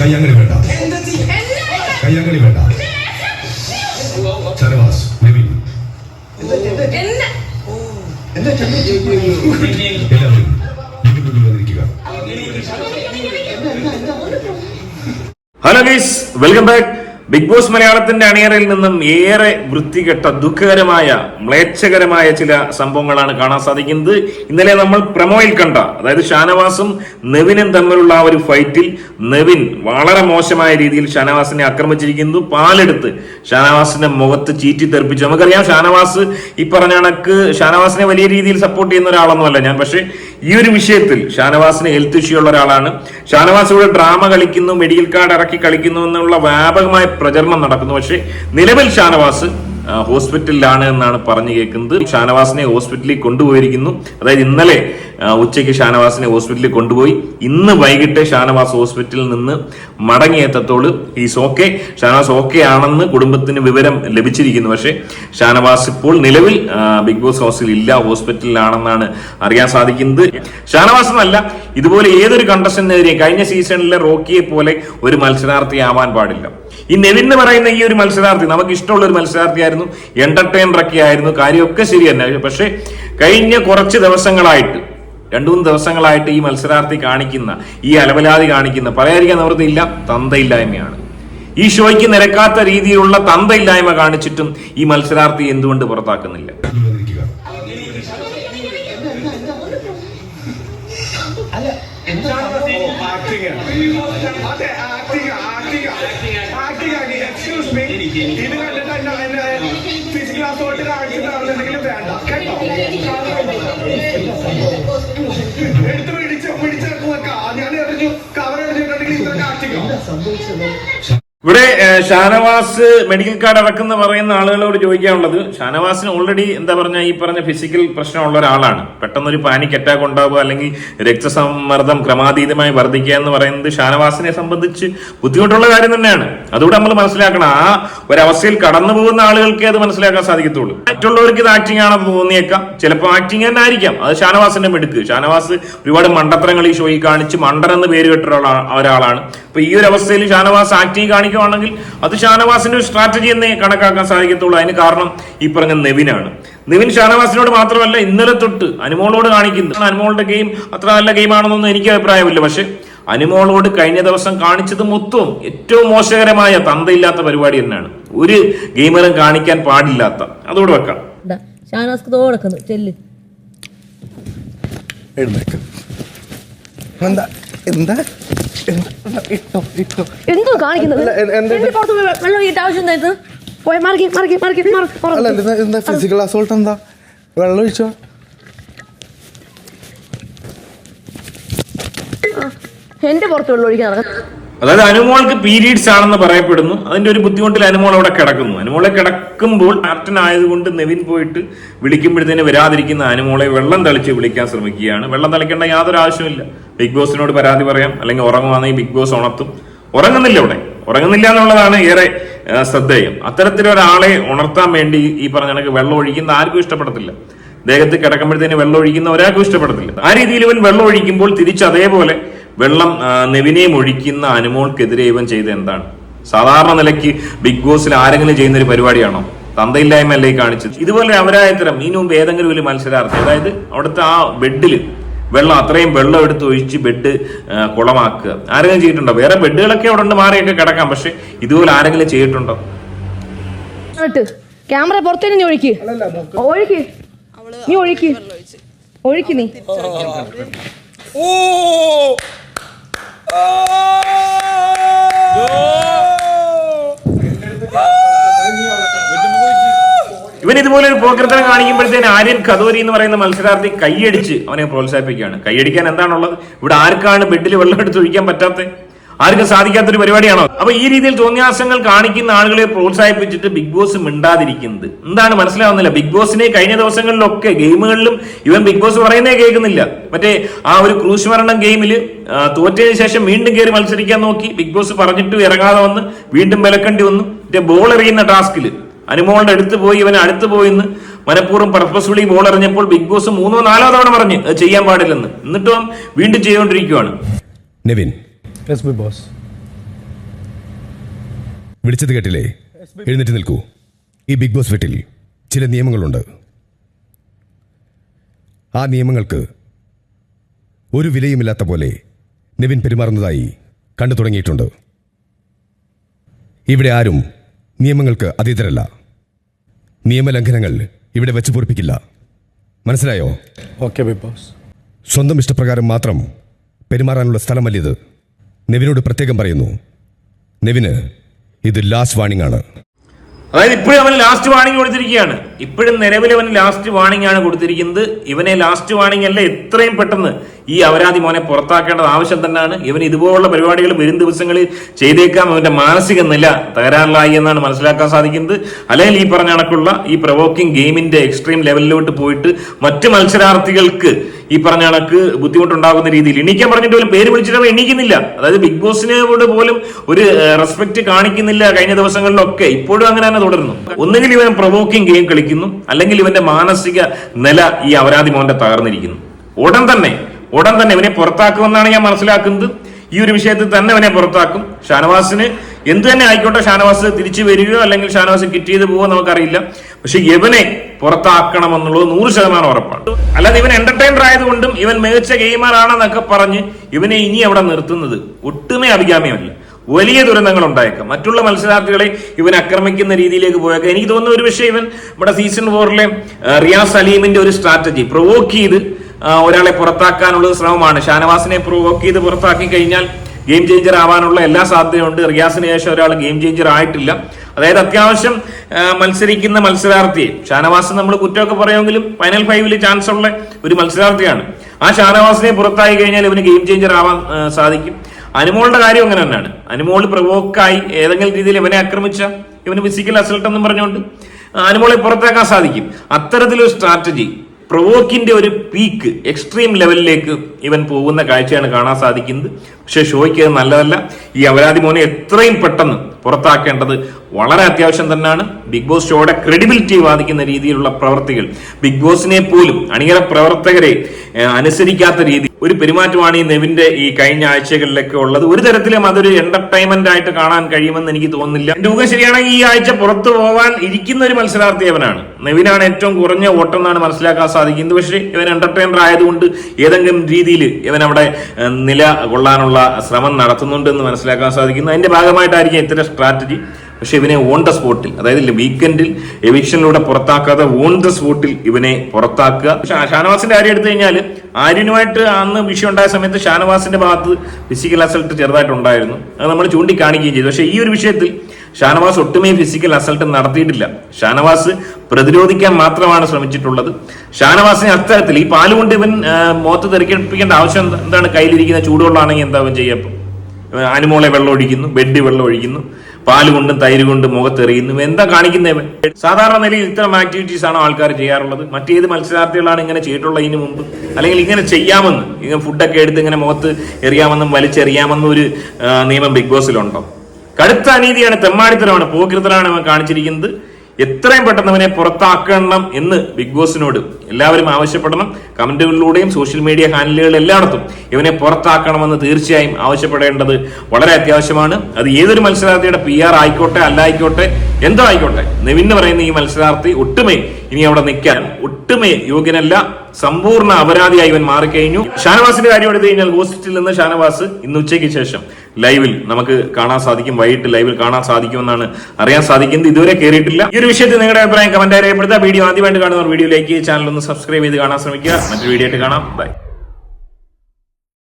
കയ്യങ്ങടി വേണ്ട. കയ്യങ്ങടി വേണ്ട. ചരവാസ് നവീൻ എല്ലാവരും വന്നിരിക്കുക. Hello guys welcome back. Big boss മലയാളത്തിന്റെ അണിയറയിൽ നിന്നും ഏറെ വൃത്തികെട്ട ദുഃഖകരമായ മ്ലേച്ഛകരമായ ചില സംഭവങ്ങളാണ് കാണാൻ സാധിക്കുന്നത്. ഇന്നലെ നമ്മൾ പ്രമോയിൽ കണ്ട അതായത് ഷാനവാസും നെവിനും തമ്മിലുള്ള ആ ഒരു ഫൈറ്റിൽ നെവിൻ വളരെ മോശമായ രീതിയിൽ ഷാനവാസിനെ ആക്രമിച്ചിരിക്കുന്നു. പാലെടുത്ത് ഷാനവാസിന്റെ മുഖത്ത് ചീറ്റി തെറിപ്പിച്ചു. നമുക്കറിയാം ഷാനവാസ് ഈ പറഞ്ഞ കണക്ക് ഷാനവാസിനെ വലിയ രീതിയിൽ സപ്പോർട്ട് ചെയ്യുന്ന ഒരാളൊന്നുമല്ല ഞാൻ. പക്ഷേ ഈ ഒരു വിഷയത്തിൽ ഷാനവാസിന് ഹെൽത്ത് ഇഷ്യൂ ഉള്ള ഒരാളാണ്. ഷാനവാസ് ഇവിടെ ഡ്രാമ കളിക്കുന്നു മെഡിക്കൽ കാർഡ് ഇറക്കി കളിക്കുന്നു എന്നുള്ള വ്യാപകമായ പ്രചരണം നടക്കുന്നു. പക്ഷേ നിലവിൽ ഷാനവാസ് ഹോസ്പിറ്റലിലാണ് എന്നാണ് പറഞ്ഞു കേൾക്കുന്നത്. ഷാനവാസിനെ ഹോസ്പിറ്റലിൽ കൊണ്ടുപോയിരിക്കുന്നു. അതായത് ഇന്നലെ ഉച്ചയ്ക്ക് ഷാനവാസിനെ ഹോസ്പിറ്റലിൽ കൊണ്ടുപോയി. ഇന്ന് വൈകിട്ട് ഷാനവാസ് ഹോസ്പിറ്റലിൽ നിന്ന് മടങ്ങിയെത്തത്തോൾ. ഈസ് ഓക്കെ ഷാനവാസ് ഓക്കെ ആണെന്ന് കുടുംബത്തിന് വിവരം ലഭിച്ചിരിക്കുന്നു. പക്ഷേ ഷാനവാസ് ഇപ്പോൾ നിലവിൽ ബിഗ് ബോസ് ഹൗസിൽ ഇല്ല. ഹോസ്പിറ്റലിലാണെന്നാണ് അറിയാൻ സാധിക്കുന്നത്. ഷാനവാസ് എന്നല്ല ഇതുപോലെ ഏതൊരു കണ്ടസ്റ്റന്റിനെതിരെയും കഴിഞ്ഞ സീസണിലെ റോക്കിയെ പോലെ ഒരു മത്സരാർത്ഥി ആവാൻ പാടില്ല. ഈ നെവിൻ എന്ന് പറയുന്ന ഈ ഒരു മത്സരാർത്ഥി നമുക്ക് ഇഷ്ടമുള്ള ഒരു മത്സരാർത്ഥിയായിരുന്നു എന്റർടൈനർ ഒക്കെ ആയിരുന്നു. കാര്യമൊക്കെ ശരി തന്നെ. പക്ഷെ കഴിഞ്ഞ കുറച്ച് ദിവസങ്ങളായിട്ട് രണ്ടു മൂന്ന് ദിവസങ്ങളായിട്ട് ഈ മത്സരാർത്ഥി കാണിക്കുന്ന ഈ അലവലാതി കാണിക്കുന്ന പറയാതിരിക്കാൻ നിവൃത്തിയില്ല തന്തയില്ലായ്മയാണ്. ഈ ഷോയ്ക്ക് നിരക്കാത്ത രീതിയിലുള്ള തന്തയില്ലായ്മ കാണിച്ചിട്ടും ഈ മത്സരാർത്ഥി എന്തുകൊണ്ട് പുറത്താക്കുന്നില്ല? ഇത് കണ്ടിട്ട് എന്നെ ഫിസിക്കൽ വേണ്ട. കേട്ടോ? എടുത്ത് പിടിച്ച് പിടിച്ചെടുത്ത് വെക്കാം ഞാൻ എറിഞ്ഞു കവർ എറിഞ്ഞിട്ടുണ്ടെങ്കിൽ ഇതൊക്കെ ആക്ടിങ്ങോ ഇവിടെ ഷാനവാസ് മെഡിക്കൽ കാർഡ് ഇറക്കുന്ന പറയുന്ന ആളുകളോട് ചോദിക്കാനുള്ളത് ഷാനവാസിന് ഓൾറെഡി എന്താ പറഞ്ഞ ഈ പറഞ്ഞ ഫിസിക്കൽ പ്രശ്നമുള്ള ഒരാളാണ്. പെട്ടെന്നൊരു പാനിക് അറ്റാക്ക് ഉണ്ടാവുക അല്ലെങ്കിൽ രക്തസമ്മർദ്ദം ക്രമാതീതമായി വർദ്ധിക്കുക എന്ന് പറയുന്നത് ഷാനവാസിനെ സംബന്ധിച്ച് ബുദ്ധിമുട്ടുള്ള കാര്യം തന്നെയാണ്. അതുകൂടെ നമ്മൾ മനസ്സിലാക്കണം ആ ഒരവസ്ഥയിൽ കടന്നു പോകുന്ന ആളുകൾക്ക് അത് മനസ്സിലാക്കാൻ സാധിക്കത്തുള്ളൂ. മറ്റുള്ളവർക്ക് ഇത് ആക്ടിങ് ആണെന്ന് തോന്നിയേക്കാം. ചിലപ്പോൾ ആക്ടിങ് തന്നെ ആയിരിക്കാം. അത് ഷാനവാസിന്റെ മിടുക്ക്. ഷാനവാസ് ഒരുപാട് മണ്ടത്തരങ്ങൾ ഈ ഷോയിൽ കാണിച്ച് മണ്ടൻ എന്ന് പേര് കേട്ട ഒരാളാ- ഒരാളാണ്. അപ്പൊ ഈ ഒരു അവസ്ഥയിൽ ഷാനവാസ് ആക്ടിങ് കാണിക്കുവാണെങ്കിൽ അത് ഷാനവാസിന്റെ ഒരു സ്ട്രാറ്റജി എന്നേ കണക്കാക്കാൻ സാധിക്കത്തുള്ളൂ. അതിന് കാരണം ഈ പറഞ്ഞ നെവിനാണ്. നെവിൻ ഷാനവാസിനോട് മാത്രമല്ല ഇന്നലെ തൊട്ട് അനുമോളോട് കാണിക്കുന്നു അനുമോളുടെ ഗെയിം അത്ര നല്ല ഗെയിമാണെന്നൊന്നും എനിക്ക് അഭിപ്രായമില്ല. പക്ഷെ അനുമോളോട് കഴിഞ്ഞ ദിവസം കാണിച്ചത് മൊത്തവും ഏറ്റവും മോശകരമായ തന്തയില്ലാത്ത പരിപാടി തന്നെയാണ്. ഒരു ഗെയിമറും കാണിക്കാൻ പാടില്ലാത്ത. അതോട് വെക്കാം. ദാ, ഷാനാസ്ക്ക് തോടക്കുന്നു ചെല്ല്. എഴുന്നേക്ക്. എന്താ എന്താ? എന്താ? കാണിക്കുന്നത് പുറത്ത് വെള്ളം ഒഴിക്കേണ്ട ആവശ്യം എന്തായിരുന്നു പോയി മറക്കി അല്ല എന്താ എന്താ ഫിസിക്കൽ അസോൾട്ട് എന്താ? വെള്ളം ഒഴിച്ചോ? എന്റെ പുറത്ത് വെള്ളം ഒഴിക്കാൻ അതായത് അനുമോൾക്ക് പീരീഡ്സ് ആണെന്ന് പറയപ്പെടുന്നു. അതിന്റെ ഒരു ബുദ്ധിമുട്ടിൽ അനുമോൾ അവിടെ കിടക്കുന്നു. അനുമോളെ കിടക്കുമ്പോൾ ക്യാപ്റ്റൻ ആയതുകൊണ്ട് നെവിൻ പോയിട്ട് വിളിക്കുമ്പോഴത്തേന് വരാതിരിക്കുന്ന അനുമോളെ വെള്ളം തളിച്ച് വിളിക്കാൻ ശ്രമിക്കുകയാണ്. വെള്ളം തളിക്കേണ്ട യാതൊരു ആവശ്യമില്ല ബിഗ് ബോസിനോട് പരാതി പറയാം. അല്ലെങ്കിൽ ഉറങ്ങുവാണെങ്കിൽ ബിഗ് ബോസ് ഉണർത്തും. ഉറങ്ങുന്നില്ല അവിടെ. ഉറങ്ങുന്നില്ല എന്നുള്ളതാണ് ഏറെ ശ്രദ്ധേയം. അത്തരത്തിലൊരാളെ ഉണർത്താൻ വേണ്ടി ഈ പറഞ്ഞ കണക്ക് വെള്ളം ഒഴിക്കുന്ന ആർക്കും ഇഷ്ടപ്പെടത്തില്ല. ദേഹത്ത് കിടക്കുമ്പോഴത്തേന് വെള്ളം ഒഴിക്കുന്ന ഒരാൾക്കും ഇഷ്ടപ്പെടത്തില്ല. ആ രീതിയിൽ ഇവൻ വെള്ളം ഒഴിക്കുമ്പോൾ തിരിച്ച് അതേപോലെ വെള്ളം നെവിനെയും ഒഴിക്കുന്ന അനുമോൾക്കെതിരെ ഇവൻ ചെയ്ത് എന്താണ്? സാധാരണ നിലയ്ക്ക് ബിഗ് ബോസിൽ ആരെങ്കിലും ചെയ്യുന്ന ഒരു പരിപാടിയാണോ? തന്തയില്ലായ്മ അല്ലേ കാണിച്ചത്? ഇതുപോലെ അവരായത്തരം മീനും മുമ്പ് ഏതെങ്കിലും ഒരു മത്സരാർത്ഥി അതായത് അവിടുത്തെ ആ ബെഡിൽ വെള്ളം അത്രയും വെള്ളം എടുത്ത് ഒഴിച്ച് ബെഡ് കുളമാക്കുക. ആരെങ്കിലും ചെയ്തിട്ടുണ്ടോ? വേറെ ബെഡുകളൊക്കെ അവിടെ ഉണ്ട് മാറിയൊക്കെ കിടക്കാം. പക്ഷെ ഇതുപോലെ ആരെങ്കിലും ചെയ്തിട്ടുണ്ടോ? ക്യാമറ പുറത്തേക്ക് നീ ഒഴിക്ക്. ഒഴിക്ക്. നീ ഒഴിക്ക്. ഒഴിക്ക് നീ. ഇവൻ ഇതുപോലെ ഒരു പോക്കർത്തനം കാണിക്കുമ്പോഴത്തേന് ആര്യൻ കദോരി എന്ന് പറയുന്ന മത്സരാർത്ഥി കൈയടിച്ച് അവനെ പ്രോത്സാഹിപ്പിക്കുകയാണ്. കൈയടിക്കാൻ എന്താണുള്ളത്? ഇവിടെ ആർക്കാണ് ബെഡിൽ വെള്ളം എടുത്ത് ഒഴിക്കാൻ പറ്റാത്ത ആർക്കും സാധിക്കാത്തൊരു പരിപാടിയാണോ? അപ്പൊ ഈ രീതിയിൽ തോന്നിയാസങ്ങൾ കാണിക്കുന്ന ആളുകളെ പ്രോത്സാഹിപ്പിച്ചിട്ട് ബിഗ് ബോസ് മിണ്ടാതിരിക്കുന്നത്. എന്താണ് മനസ്സിലാവുന്നില്ല? ബിഗ് ബോസിനെ കഴിഞ്ഞ ദിവസങ്ങളിലൊക്കെ ഗെയിമുകളിലും ഇവൻ ബിഗ് ബോസ് പറയുന്നേ കേൾക്കുന്നില്ല. മറ്റേ ആ ഒരു ക്രൂശ് മരണം ഗെയിമിൽ തോറ്റതിന് ശേഷം വീണ്ടും കയറി മത്സരിക്കാൻ നോക്കി ബിഗ് ബോസ് പറഞ്ഞിട്ട് ഇറങ്ങാതെ വന്ന് വീണ്ടും വിലക്കേണ്ടി വന്നു. മറ്റേ ബോൾ എറിയുന്ന ടാസ്കിൽ അനുമോളുടെ അടുത്ത് പോയി ഇവൻ അടുത്ത് പോയിന്ന് മനഃപൂർവം പർപ്പസ്ഫുള്ളി ബോൾ എറിഞ്ഞപ്പോൾ ബിഗ് ബോസ് മൂന്നോ നാലോ തവണ പറഞ്ഞു ചെയ്യാൻ പാടില്ലെന്ന്. എന്നിട്ടും വീണ്ടും ചെയ്തുകൊണ്ടിരിക്കുകയാണ് നെവിൻ യെസ് ബി ബോസ്. വിളിച്ചത് കേട്ടില്ലേ? എഴുന്നേറ്റ് നിൽക്കൂ. ഈ ബിഗ് ബോസ് വീട്ടിൽ ചില നിയമങ്ങളുണ്ട്. ആ നിയമങ്ങൾക്ക് ഒരു വിലയുമില്ലാത്ത പോലെ നിവിൻ പെരുമാറുന്നതായി കണ്ടു തുടങ്ങിയിട്ടുണ്ട്. ഇവിടെ ആരും നിയമങ്ങൾക്ക് അതീതരല്ല. നിയമലംഘനങ്ങൾ ഇവിടെ വെച്ച് പൊറിപ്പിക്കില്ല മനസ്സിലായോ? Okay big boss. സ്വന്തം ഇഷ്ടപ്രകാരം മാത്രം പെരുമാറാനുള്ള സ്ഥലമല്ലിത്. നെവിനോട് പ്രത്യേകം പറയുന്നു. നെവിന് ഇത് ലാസ്റ്റ് വാണിംഗ് ആണ്. അതായത് ഇപ്പോഴും അവൻ ലാസ്റ്റ് വാണിംഗ് കൊടുത്തിരിക്കുകയാണ്. ഇപ്പോഴും നിലവിൽ അവൻ ലാസ്റ്റ് വാണിംഗ് ആണ് കൊടുത്തിരിക്കുന്നത്. ഇവനെ ലാസ്റ്റ് വാണിംഗ് അല്ല എത്രയും പെട്ടെന്ന് ഈ അപരാധി മോനെ പുറത്താക്കേണ്ടത് ആവശ്യം തന്നെയാണ്. ഇവൻ ഇതുപോലുള്ള പരിപാടികൾ വരും ദിവസങ്ങളിൽ ചെയ്തേക്കാം. അവന്റെ മാനസിക നില തകരാറിലായി എന്നാണ് മനസ്സിലാക്കാൻ സാധിക്കുന്നത്. അല്ലെങ്കിൽ ഈ പറഞ്ഞ കണക്കുള്ള ഈ പ്രവോക്കിംഗ് ഗെയിമിന്റെ എക്സ്ട്രീം ലെവലിലോട്ട് പോയിട്ട് മറ്റു മത്സരാർത്ഥികൾക്ക് ഈ പറഞ്ഞ കണക്ക് ബുദ്ധിമുട്ടുണ്ടാകുന്ന രീതിയിൽ. എണീക്കാൻ പറഞ്ഞിട്ട് പോലും പേര് വിളിച്ചിട്ട് എണീക്കുന്നില്ല. അതായത് ബിഗ് ബോസിനോട് പോലും ഒരു റെസ്പെക്ട് കാണിക്കുന്നില്ല കഴിഞ്ഞ ദിവസങ്ങളിലൊക്കെ. ഇപ്പോഴും അങ്ങനെ തന്നെ തുടരുന്നു. ഒന്നുകിൽ ഇവൻ പ്രൊവോക്കിംഗ് ഗെയിം കളിക്കുന്നു. അല്ലെങ്കിൽ ഇവന്റെ മാനസിക നില ഈ അപരാധി മോന്റെ തകർന്നിരിക്കുന്നു. ഉടൻ തന്നെ ഉടൻ തന്നെ ഇവനെ പുറത്താക്കുമെന്നാണ് ഞാൻ മനസ്സിലാക്കുന്നത്. ഈ ഒരു വിഷയത്തിൽ തന്നെ അവനെ പുറത്താക്കും. ഷാനവാസിന് എന്ത് തന്നെ ആയിക്കോട്ടെ ഷാനവാസ് തിരിച്ചു വരികയോ അല്ലെങ്കിൽ ഷാനവാസ് കിറ്റ് ചെയ്ത് പോവോ നമുക്കറിയില്ല. പക്ഷെ ഇവനെ പുറത്താക്കണമെന്നുള്ളത് നൂറ് ശതമാനം ഉറപ്പാണ്. അല്ലാതെ ഇവൻ എന്റർടൈനർ ആയതുകൊണ്ടും ഇവൻ മികച്ച ഗെയിമറാണെന്നൊക്കെ പറഞ്ഞ് ഇവനെ ഇനി അവിടെ നിർത്തുന്നത് ഒട്ടുമേ അഭികാമ്യമല്ല വലിയ ദുരന്തങ്ങൾ ഉണ്ടായേക്കാം. മറ്റുള്ള മത്സരാർത്ഥികളെ ഇവൻ ആക്രമിക്കുന്ന രീതിയിലേക്ക് പോയേക്കാം. എനിക്ക് തോന്നുന്ന ഒരു വിഷയം ഇവൻ നമ്മുടെ സീസൺ ഫോറിലെ റിയാസ് സലീമിന്റെ ഒരു സ്ട്രാറ്റജി പ്രൊവോക്ക് ചെയ്ത് ഒരാളെ പുറത്താക്കാനുള്ള ശ്രമമാണ്. ഷാനവാസിനെ പ്രൊവോക്ക് ചെയ്ത് പുറത്താക്കി കഴിഞ്ഞാൽ ഗെയിം ചേഞ്ചർ ആവാനുള്ള എല്ലാ സാധ്യതയുണ്ട്. റിയാസിന് ശേഷം ഒരാൾ ഗെയിം ചേഞ്ചർ ആയിട്ടില്ല. അതായത് അത്യാവശ്യം മത്സരിക്കുന്ന മത്സരാർത്ഥിയെ ഷാനവാസ് നമ്മൾ കുറ്റമൊക്കെ പറയുമെങ്കിലും ഫൈനൽ ഫൈവിൽ ചാൻസ് ഉള്ള ഒരു മത്സരാർത്ഥിയാണ്. ആ ഷാനവാസിനെ പുറത്തായി കഴിഞ്ഞാൽ ഇവന് ഗെയിം ചേഞ്ചർ ആവാൻ സാധിക്കും. അനുമോളുടെ കാര്യം അങ്ങനെ തന്നെയാണ്. അനുമോൾ പ്രവോക്കായി ഏതെങ്കിലും രീതിയിൽ ഇവനെ ആക്രമിച്ച ഇവന് ഫിസിക്കൽ അസൾട്ട് എന്നും പറഞ്ഞുകൊണ്ട് അനുമോളെ പുറത്താക്കാൻ സാധിക്കും. അത്തരത്തിലൊരു സ്ട്രാറ്റജി പ്രൊവോക്കിന്റെ ഒരു പീക്ക് എക്സ്ട്രീം ലെവലിലേക്ക് ഇവൻ പോകുന്ന കാഴ്ചയാണ് കാണാൻ സാധിക്കുന്നത്. പക്ഷെ ഷോയ്ക്ക് അത് നല്ലതല്ല. ഈ അപരാധി മോനെ എത്രയും പെട്ടെന്ന് പുറത്താക്കേണ്ടത് വളരെ അത്യാവശ്യം തന്നെയാണ്. ബിഗ് ബോസ് ഷോയുടെ ക്രെഡിബിലിറ്റി ബാധിക്കുന്ന രീതിയിലുള്ള പ്രവർത്തികൾ. ബിഗ് ബോസിനെ പോലും അണിയറ പ്രവർത്തകരെ അനുസരിക്കാത്ത രീതി ഒരു പെരുമാറ്റമാണ് ഈ നെവിന്റെ ഈ കഴിഞ്ഞ ആഴ്ചകളിലൊക്കെ ഉള്ളത്. ഒരു തരത്തിലും അതൊരു എന്റർടൈൻമെന്റ് ആയിട്ട് കാണാൻ കഴിയുമെന്ന് എനിക്ക് തോന്നുന്നില്ല. എന്റെ ഊഹം ശരിയാണെങ്കിൽ ഈ ആഴ്ച പുറത്തു പോവാൻ ഇരിക്കുന്ന ഒരു മത്സരാർത്ഥി അവനാണ്. നെവിനാണ് ഏറ്റവും കുറഞ്ഞ ഓട്ടം എന്നാണ് മനസ്സിലാക്കാൻ സാധിക്കുന്നത്. പക്ഷേ ഇവൻ എന്റർടൈനർ ആയതുകൊണ്ട് ഏതെങ്കിലും രീതിയിൽ ഇവൻ അവിടെ നില കൊള്ളാനുള്ള ശ്രമം നടത്തുന്നുണ്ട് എന്ന് മനസ്സിലാക്കാൻ സാധിക്കുന്നു. അതിന്റെ ഭാഗമായിട്ടായിരിക്കും ഇത്തരം സ്ട്രാറ്റജി പക്ഷെ ഇവനെ ഓൺ ദ സ്പോട്ടിൽ അതായത് വീക്കെൻഡിൽ എവിക്ഷനിലൂടെ പുറത്താക്കാതെ ഓൺ ദ സ്പോട്ടിൽ ഇവനെ പുറത്താക്കുക. ഷാനവാസിന്റെ കാര്യം എടുത്തു കഴിഞ്ഞാൽ ആര്യനുമായിട്ട് അന്ന് വിഷയം ഉണ്ടായ സമയത്ത് ഷാനവാസിന്റെ ഭാഗത്ത് ഫിസിക്കൽ അസൾട്ട് ചെറുതായിട്ട് ഉണ്ടായിരുന്നു. അത് നമ്മൾ ചൂണ്ടിക്കാണിക്കുകയും ചെയ്തു. പക്ഷേ ഈ ഒരു വിഷയത്തിൽ ഷാനവാസ് ഒട്ടുമേ ഫിസിക്കൽ അസൾട്ട് നടത്തിയിട്ടില്ല. ഷാനവാസ് പ്രതിരോധിക്കാൻ മാത്രമാണ് ശ്രമിച്ചിട്ടുള്ളത്. ഷാനവാസിനെ അത്തരത്തിൽ ഈ പാൽ കൊണ്ട് ഇവൻ മുഖത്ത് തെറിക്കിപ്പിക്കേണ്ട ആവശ്യം എന്താ- എന്താണ്? കയ്യിലിരിക്കുന്ന ചൂടുവെള്ളമാണെങ്കിൽ എന്താ അവൻ ചെയ്യപ്പം അനുമോളെ വെള്ളം ഒഴിക്കുന്നു ബെഡ് വെള്ളം ഒഴിക്കുന്നു. പാൽ കൊണ്ടും തൈര് കൊണ്ടും മുഖത്തെറിയുന്നു എന്താ കാണിക്കുന്നവൻ സാധാരണ നിലയിൽ ഇത്തരം ആക്ടിവിറ്റീസ് ആണോ ആൾക്കാർ ചെയ്യാറുള്ളത്? മറ്റേത് മത്സരാർത്ഥികളാണ് ഇങ്ങനെ ചെയ്തിട്ടുള്ളത് ഇതിനു മുമ്പ്. അല്ലെങ്കിൽ ഇങ്ങനെ ചെയ്യാമെന്ന്. ഇങ്ങനെ ഫുഡൊക്കെ എടുത്ത് ഇങ്ങനെ മുഖത്ത് എറിയാമെന്നും വലിച്ചെറിയാമെന്നും ഒരു നിയമം ബിഗ് ബോസിലുണ്ടോ കടുത്ത അനീതിയാണ് തെമ്മാടിത്തരമാണ് അവൻ കാണിച്ചിരിക്കുന്നത്. എത്രയും പെട്ടെന്ന് അവനെ പുറത്താക്കണം എന്ന് ബിഗ് ബോസിനോട് എല്ലാവരും ആവശ്യപ്പെടണം. കമന്റുകളിലൂടെയും സോഷ്യൽ മീഡിയ ഹാൻഡിലുകളിൽ എല്ലായിടത്തും ഇവനെ പുറത്താക്കണമെന്ന് തീർച്ചയായും ആവശ്യപ്പെടേണ്ടത് വളരെ അത്യാവശ്യമാണ്. അത് ഏതൊരു മത്സരാർത്ഥിയുടെ പി ആർ ആയിക്കോട്ടെ അല്ലായിക്കോട്ടെ എന്തോ ആയിക്കോട്ടെ നിവിന് പറയുന്ന ഈ മത്സരാർത്ഥി ഒട്ടുമേ ഇനി അവിടെ നിൽക്കാൻ ഒട്ടുമേ യോഗ്യനല്ല സമ്പൂർണ അപരാധിയായി ഇവൻ മാറിക്കഴിഞ്ഞു. ഷാനവാസിന്റെ കാര്യം എടുത്തു കഴിഞ്ഞാൽ ഹോസ്പിറ്റലിൽ നിന്ന് ഷാനവാസ് ഇന്ന് ഉച്ചയ്ക്ക് ശേഷം ലൈവിൽ നമുക്ക് കാണാൻ സാധിക്കും വൈകിട്ട് ലൈവിൽ കാണാൻ സാധിക്കുമെന്നാണ് അറിയാൻ സാധിക്കുന്നത്. ഇതുവരെ കയറിയിട്ടില്ല ഈ ഒരു വിഷയത്തിൽ നിങ്ങളുടെ അഭിപ്രായം കമന്റ് രേഖപ്പെടുത്തുക. വീഡിയോ ആദ്യമായിട്ട് കാണുന്നവർ വീഡിയോ ലൈക്ക് ചെയ്യുക ചാനൽ ഒന്ന് സബ്സ്ക്രൈബ് ചെയ്ത് കാണാൻ ശ്രമിക്കുക. മറ്റൊരു വീഡിയോ ആയിട്ട് കാണാം. ബൈ